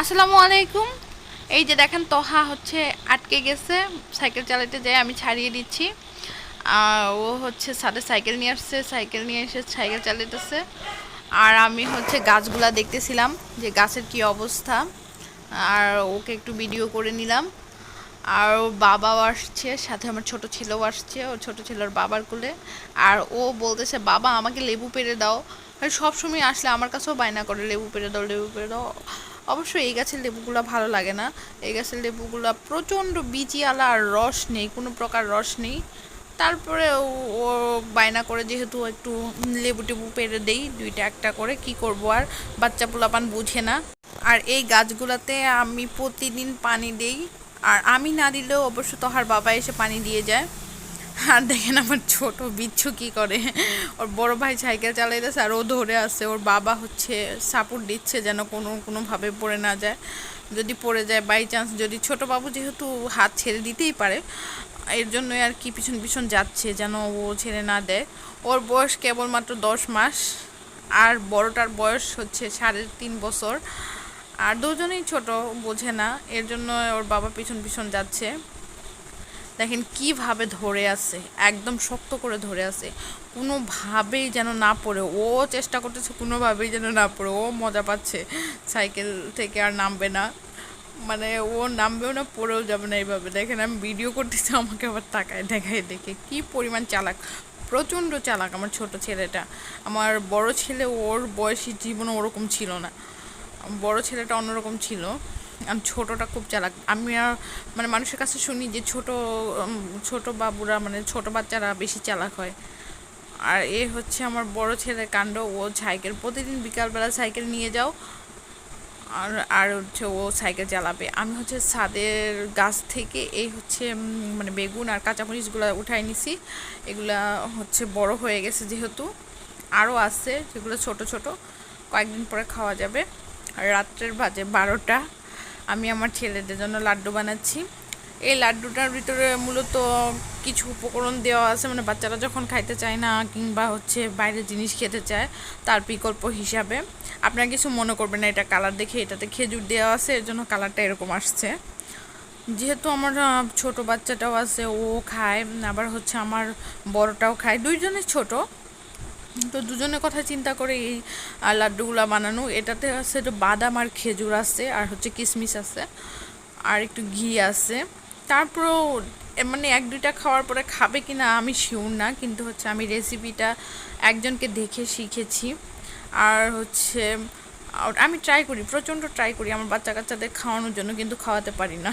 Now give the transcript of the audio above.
আসসালামু আলাইকুম। এই যে দেখেন, তহা হচ্ছে আটকে গেছে। সাইকেল চালাতে যায় আমি ছাড়িয়ে দিচ্ছি। ও হচ্ছে সাথে সাইকেল নিয়ে আসছে, সাইকেল নিয়ে এসে সাইকেল চালাতেছে আর আমি হচ্ছে গাছগুলা দেখতেছিলাম যে গাছের কি অবস্থা। আর ওকে একটু ভিডিও করে নিলাম। আর ওর বাবাও আসছে, সাথে আমার ছোট ছেলেও আসছে, ওর ছোট ছেলের বাবার কোলে। আর ও বলতেছে, বাবা, আমাকে লেবু পেরে দাও। সবসময় আসলে আমার কাছেও বায়না করে, লেবু পেরে দাও, লেবু পেড়ে দাও। অবশ্য এই গাছের লেবুগুলো ভালো লাগে না। এই গাছের লেবুগুলো প্রচণ্ড বিচিয়ালা আর রস নেই, কোনো প্রকার রস নেই। তারপরে ও ও বায়না করে যেহেতু একটু লেবু টেবু পেরে দেই, দুইটা একটা করে, কি করব আর? বাচ্চা পোলাপান বুঝে না। আর এই গাছগুলোতে আমি প্রতিদিন পানি দেই। আর আমি না দিলেও অবশ্য তোহার বাবা এসে পানি দিয়ে যায়। আর দেখেন আমার ছোট বিচ্ছু কি করে। ওর বড় ভাই সাইকেল চালাইতেছে আর ও ধরে আছে। ওর বাবা হচ্ছে সাপোর্ট দিচ্ছে যেন কোনো, কোনোভাবে পড়ে না যায়। যদি পড়ে যায় বাই চান্স যদি ছোট বাবু যেহেতু হাত ছেড়ে দিতেই পারে, এর জন্যই আর কি পিছন পিছন যাচ্ছে যেন ও ছেড়ে না দেয়। ওর বয়স কেবলমাত্র দশ মাস, আর বড়টার বয়স হচ্ছে সাড়ে তিন বছর। আর দুজনেই ছোট, বোঝে না। এর জন্য ওর বাবা পিছন পিছন যাচ্ছে। দেখেন কীভাবে ধরে আছে, একদম শক্ত করে ধরে আছে। কোনোভাবেই যেন না পড়ে, ও চেষ্টা করতেছে কোনোভাবেই যেন না পড়ে, ও মজা পাচ্ছে, সাইকেল থেকে আর নামবে না। মানে ও নামবেও না, পড়েও যাবে না এইভাবে। দেখেন আমি ভিডিও করতেছি, আমাকে আবার তাকায় দেখায় দেখে, কি পরিমাণ চালাক, প্রচণ্ড চালাক আমার ছোট ছেলেটা। আমার বড় ছেলে, ওর বয়সী জীবনে ওরকম ছিল না। বড় ছেলেটা অন্যরকম ছিল। ছোটটা খুব চালাক। আমি মানে মানুষের কাছে শুনি যে ছোট ছোট বাবুরা মানে ছোট বাচ্চারা বেশি চালাক হয়। আর এ হচ্ছে আমার বড় ছেলের কাণ্ড। ও সাইকেল, প্রতিদিন বিকালবেলা সাইকেল নিয়ে যাও, আর আর হচ্ছে ও সাইকেল চালাবে। আমি হচ্ছে ছাদের গাছ থেকে এই হচ্ছে মানে বেগুন আর কাঁচামরিচগুলো উঠাই নিছি। এগুলা হচ্ছে বড় হয়ে গেছে যেহেতু। আরও আছে যেগুলো ছোট ছোট। কয়েকদিন পরে খাওয়া যাবে। আর রাত্রের বাজে বারোটা। আমি আমার ছেলেদের জন্য লাড্ডু বানাচ্ছি। এই লাড্ডুটার ভিতরে মূলত কিছু উপকরণ দেওয়া আছে মানে বাচ্চারা যখন খাইতে চায় না কিংবা হচ্ছে বাইরের জিনিস খেতে চায়, তার বিকল্প হিসাবে। আপনারা কিছু মনে করবেন না, এটা কালার দেখে, এটাতে খেজুর দেওয়া আছে, এর জন্য কালারটা এরকম আসছে। যেহেতু আমার ছোট বাচ্চাটাও আছে, ও খায়, আবার হচ্ছে আমার বড়টাও খায় দুইজনের ছোট। তো দুজনের কথা চিন্তা করে এই লাড্ডুগুলো বানানো। এটাতে আছে একটু বাদাম আর খেজুর আছে, আর হচ্ছে কিশমিশ আছে, আর একটু ঘি আছে। তারপরেও মানে এক দুইটা খাওয়ার পরে খাবে কি না আমি শিওর না, কিন্তু হচ্ছে আমি রেসিপিটা একজনকে দেখে শিখেছি। আর হচ্ছে আমি ট্রাই করি, প্রচণ্ড ট্রাই করি আমার বাচ্চা কাচ্চাদের খাওয়ানোর জন্য, কিন্তু খাওয়াতে পারি না।